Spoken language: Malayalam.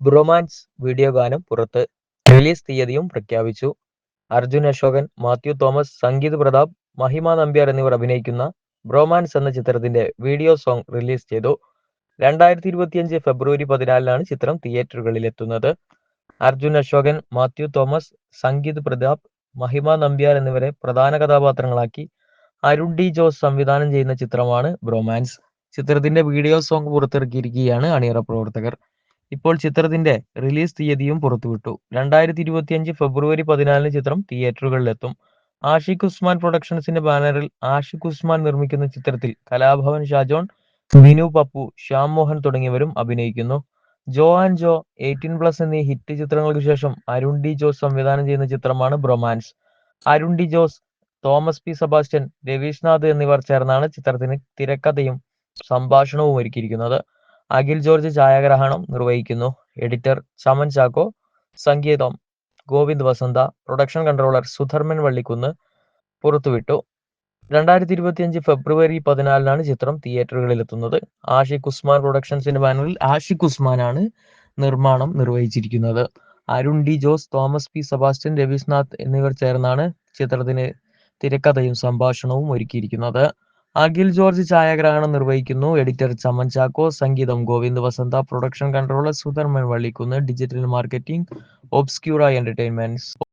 ബ്രൊമാൻസ് വീഡിയോ ഗാനം പുറത്ത് റിലീസ് തീയതിയും പ്രഖ്യാപിച്ചു. അർജുൻ അശോകൻ മാത്യു തോമസ് സംഗീത് പ്രതാപ് മഹിമ നമ്പ്യാർ എന്നിവർ അഭിനയിക്കുന്ന ബ്രോമാൻസ് എന്ന ചിത്രത്തിന്റെ വീഡിയോ സോങ് റിലീസ് ചെയ്തു. രണ്ടായിരത്തി ഇരുപത്തിയഞ്ച് ഫെബ്രുവരി പതിനാലിനാണ് ചിത്രം തിയേറ്ററുകളിൽ എത്തുന്നത് അർജുൻ അശോകൻ മാത്യു തോമസ് സംഗീത് പ്രതാപ് മഹിമ നമ്പ്യാർ എന്നിവരെ പ്രധാന കഥാപാത്രങ്ങളാക്കി അരുൺ ഡി ജോസ് സംവിധാനം ചെയ്യുന്ന ചിത്രമാണ് ബ്രോമാൻസ്. ചിത്രത്തിന്റെ വീഡിയോ സോങ് പുറത്തിറക്കിയിരിക്കുകയാണ് അണിയറ പ്രവർത്തകർ. ഇപ്പോൾ ചിത്രത്തിന്റെ റിലീസ് തീയതിയും പുറത്തുവിട്ടു. രണ്ടായിരത്തി ഇരുപത്തിയഞ്ച് ഫെബ്രുവരി പതിനാലിന് ചിത്രം തിയേറ്ററുകളിലെത്തും. ആഷിഖ് ഉസ്മാൻ പ്രൊഡക്ഷൻസിന്റെ ബാനറിൽ ആഷിഖ് ഉസ്മാൻ നിർമ്മിക്കുന്ന ചിത്രത്തിൽ കലാഭവൻ ഷാജോൺ വിനു പപ്പു ശ്യാം മോഹൻ തുടങ്ങിയവരും അഭിനയിക്കുന്നു. Jo and Jo eighteen plus എന്നീ ഹിറ്റ് ചിത്രങ്ങൾക്ക് ശേഷം അരുൺ ഡി ജോസ് സംവിധാനം ചെയ്യുന്ന ചിത്രമാണ് bromance. Arun D Jose Thomas P Sebastian Raveeshnath എന്നിവർ ചേർന്നാണ് ചിത്രത്തിന് തിരക്കഥയും സംഭാഷണവും ഒരുക്കിയിരിക്കുന്നത്. അഖിൽ ജോർജ് ഛായാഗ്രഹണം നിർവഹിക്കുന്നു. എഡിറ്റർ ചമൻ ചാക്കോ സംഗീതം ഗോവിന്ദ് വസന്ത പ്രൊഡക്ഷൻ കൺട്രോളർ സുധർമ്മൻ വള്ളിക്കുന്ന് പുറത്തുവിട്ടു. രണ്ടായിരത്തി ഇരുപത്തിയഞ്ച് ഫെബ്രുവരി പതിനാലിനാണ് ചിത്രം തിയേറ്ററുകളിൽ എത്തുന്നത് ആഷിഖ് ഉസ്മാൻ പ്രൊഡക്ഷൻസിന്റെ ബാനറിൽ ആഷിഖ് ഉസ്മാനാണ് നിർമ്മാണം നിർവഹിച്ചിരിക്കുന്നത്. Arun D Jose Thomas P Sebastian Raveeshnath എന്നിവർ ചേർന്നാണ് ചിത്രത്തിന് തിരക്കഥയും സംഭാഷണവും ഒരുക്കിയിരിക്കുന്നത്. അഖിൽ ജോർജ് ഛായാഗ്രഹണം നിർവഹിക്കുന്നു. എഡിറ്റർ ചമൻ ചാക്കോ സംഗീതം Govind Vasantha production controller Sudharman Vallikkunnu digital marketing Obscura entertainments